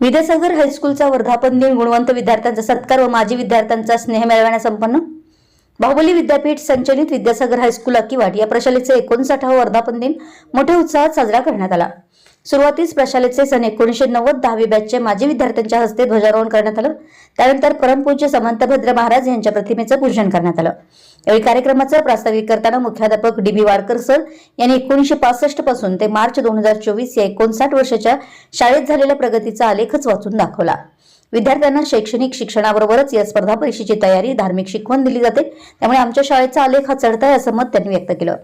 विद्यासागर हायस्कूलचा वर्धापन दिन गुणवंत विद्यार्थ्यांचा सत्कार व माजी विद्यार्थ्यांचा स्नेह मिळवण्यासंपन्न संपन्न बाहुबली विद्यापीठ संचलित विद्यासागर हायस्कूल अकिवाट या प्रशालेचे एकोणसाठावा वर्धापन दिन मोठ्या उत्साहात साजरा करण्यात आला. सुरुवातीस प्रशालेचे सन एकोणीसशे नव्वद दहावी बॅचचे माजी विद्यार्थ्यांच्या हस्ते ध्वजारोहण करण्यात आलं. त्यानंतर परमपूज्य समंतभद्र महाराज यांच्या प्रतिमेचं पूजन करण्यात आलं. यावेळी कार्यक्रमाचं प्रास्ताविक करताना मुख्याध्यापक डी बी वाडकर सर यांनी एकोणीसशे पासष्टपासून ते मार्च दोन हजार चोवीस या एकोणसाठ वर्षाच्या शाळेत झालेल्या प्रगतीचा आलेखच वाचून दाखवला. विद्यार्थ्यांना शैक्षणिक शिक्षणाबरोबरच या स्पर्धा परीक्षेची तयारी धार्मिक शिकवण दिली जाते. त्यामुळे आमच्या शाळेचा आलेख हा चढता आहे असं मत त्यांनी व्यक्त केलं.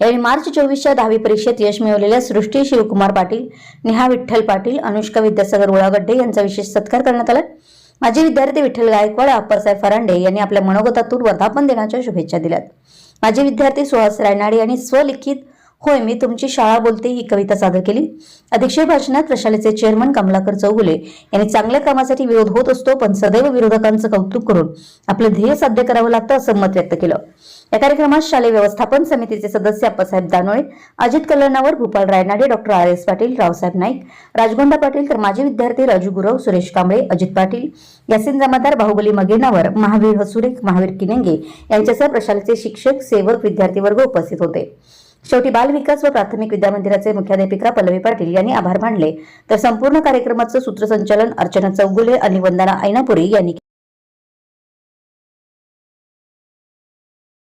यावेळी मार्च चोवीसच्या दहावी परीक्षेत यश मिळवलेल्या सृष्टी शिवकुमार पाटील नेहा विठ्ठल पाटील अनुष्का विद्यासागर उळागड्डे यांचा विशेष सत्कार करण्यात आला. माजी विद्यार्थी विठ्ठल गायकवाड अप्परसाहेब फरांडे यांनी आपल्या मनोगतातून वर्धापन दिनाच्या शुभेच्छा दिल्यात. माजी विद्यार्थी सुहास रायनाडे यांनी स्वलिखित होय मी तुमची शाळा बोलते ही कविता सादर केली. अधीक्षक भाषणात प्रशालेचे चेअरमन कमलाकर चौगुले यांनी चांगल्या कामासाठी विरोध होत असतो पण सदैव विरोधकांचं कौतुक करून आपलं ध्येय साध्य करावं लागतं असं मत व्यक्त केलं. या कार्यक्रमात शालेय व्यवस्थापन समितीचे सदस्य Appasaheb Danole Ajit Kalyanavar Bhupal Raynade doctor R S Patil Raosaheb Naik Rajgonda Patil तर माजी विद्यार्थी राजू गुरव सुरेश कांबळे अजित पाटील यासिन जमादार बाहुबली मगेनावर महावीर हसुरे महावीर किनेंगे यांच्यासह प्रशालेचे शिक्षक सेवक विद्यार्थी वर्ग उपस्थित होते. शेवटी बालविकास व प्राथमिक विद्या मंदिराचे मुख्याध्यापिका पल्लवी पाटील यांनी आभार मानले. तर संपूर्ण कार्यक्रमाचं सूत्रसंचालन अर्चना चौगुले आणि वंदना ऐनापुरी यांनी